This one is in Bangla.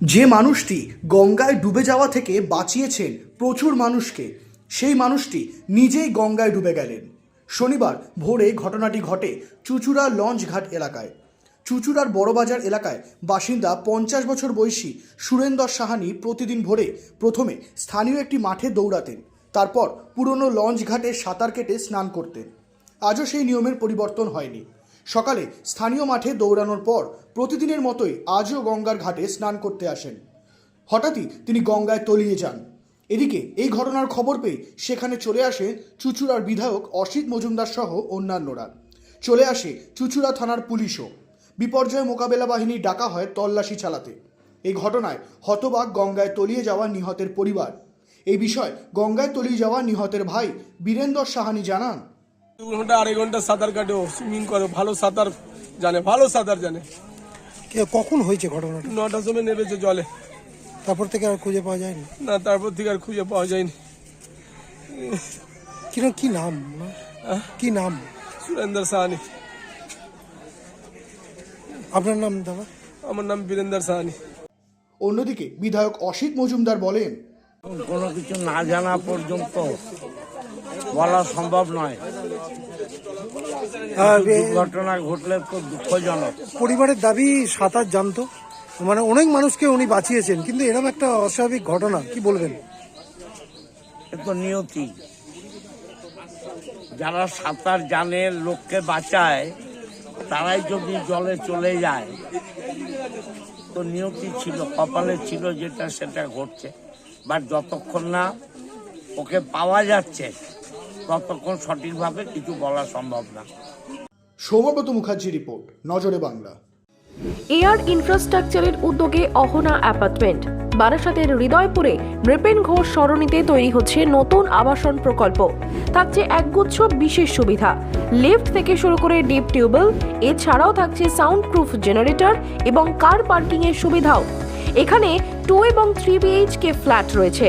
যে মানুষটি গঙ্গায় ডুবে যাওয়া থেকে বাঁচিয়েছেন প্রচুর মানুষকে, সেই মানুষটি নিজেই গঙ্গায় ডুবে গেলেন। শনিবার ভোরে ঘটনাটি ঘটে চুচুড়া লঞ্চ ঘাট এলাকায়। চুচুড়ার বড়বাজার এলাকায় বাসিন্দা পঞ্চাশ বছর বয়সী সুরেন্দর সাহানি প্রতিদিন ভোরে প্রথমে স্থানীয় একটি মাঠে দৌড়াতেন, তারপর পুরনো লঞ্চ ঘাটে সাঁতার কেটে স্নান করতেন। আজও সেই নিয়মের পরিবর্তন হয়নি। সকালে স্থানীয় মাঠে দৌড়ানোর পর প্রতিদিনের মতোই আজও গঙ্গার ঘাটে স্নান করতে আসেন। হঠাৎই তিনি গঙ্গায় তলিয়ে যান। এদিকে এই ঘটনার খবর পেয়ে সেখানে চলে আসে চুচুড়ার বিধায়ক অসিত মজুমদার সহ অন্যান্যরা। চলে আসে চুচুড়া থানার পুলিশও। বিপর্যয় মোকাবেলা বাহিনী ডাকা হয় তল্লাশি চালাতে। এই ঘটনায় হতবাক গঙ্গায় তলিয়ে যাওয়া নিহতের পরিবার। এই বিষয়ে গঙ্গায় তলিয়ে যাওয়া নিহতের ভাই বীরেন্দর সাহানি জানান দু ঘণ্টা আড়াই ঘণ্টা সাঁতার কাটে ও সুইমিং করে। ভালো সাঁতার জানে ভালো সাঁতার জানে। কে- কখন হয়েছে ঘটনাটা? নটার সময় নেমেছে জলে। তারপর থেকে আর খুঁজে পাওয়া যায়নি? না তারপর থেকে আর খুঁজে পাওয়া যায়নি। কীরকম কি নাম? ওনার? কি নাম? সুরেন্দ্র সাহানি। আপনার নাম দাদা? আমার নাম বীরেন্দ্র সাহানি। অন্যদিকে বিধায়ক অসিত মজুমদার বলেন কোনো কিছু না জানা পর্যন্ত বলা সম্ভব নয়। দুর্ঘটনা ঘটলে তো দুঃখজনক। পরিবারের দাবি সাঁতার জানতো। মানে অনেক মানুষকে উনি বাঁচিয়েছেন কিন্তু এরকম একটা অস্বাভাবিক ঘটনা কি বলবেন? তো নিয়তি। যারা সাঁতার জানে লোককে বাঁচায় তারাই যদি জলে চলে যায় তো নিয়তি ছিল কপালে ছিল যেটা সেটা ঘটছে। বাট যতক্ষণ না ওকে পাওয়া যাচ্ছে ততক্ষণ সঠিকভাবে কিছু বলা সম্ভব না। সৌমব্রত মুখার্জি রিপোর্ট নজরে বাংলা। এয়ার ইনফ্রাস্ট্রাকচারের উদ্যোগে অহনা অ্যাপার্টমেন্ট। বারাসাতের হৃদয়পুরে নৃপেন ঘোষ সরণিতে তৈরি হচ্ছে নতুন আবাসন প্রকল্প। থাকছে একগুচ্ছ বিশেষ সুবিধা। লিফট থেকে শুরু করে ডিপ টিউবওয়েল এছাড়াও থাকছে সাউন্ড প্রুফ জেনারেটর এবং কার পার্কিং এর সুবিধাও। এখানে টু এবং থ্রি বিএইচকে ফ্ল্যাট রয়েছে।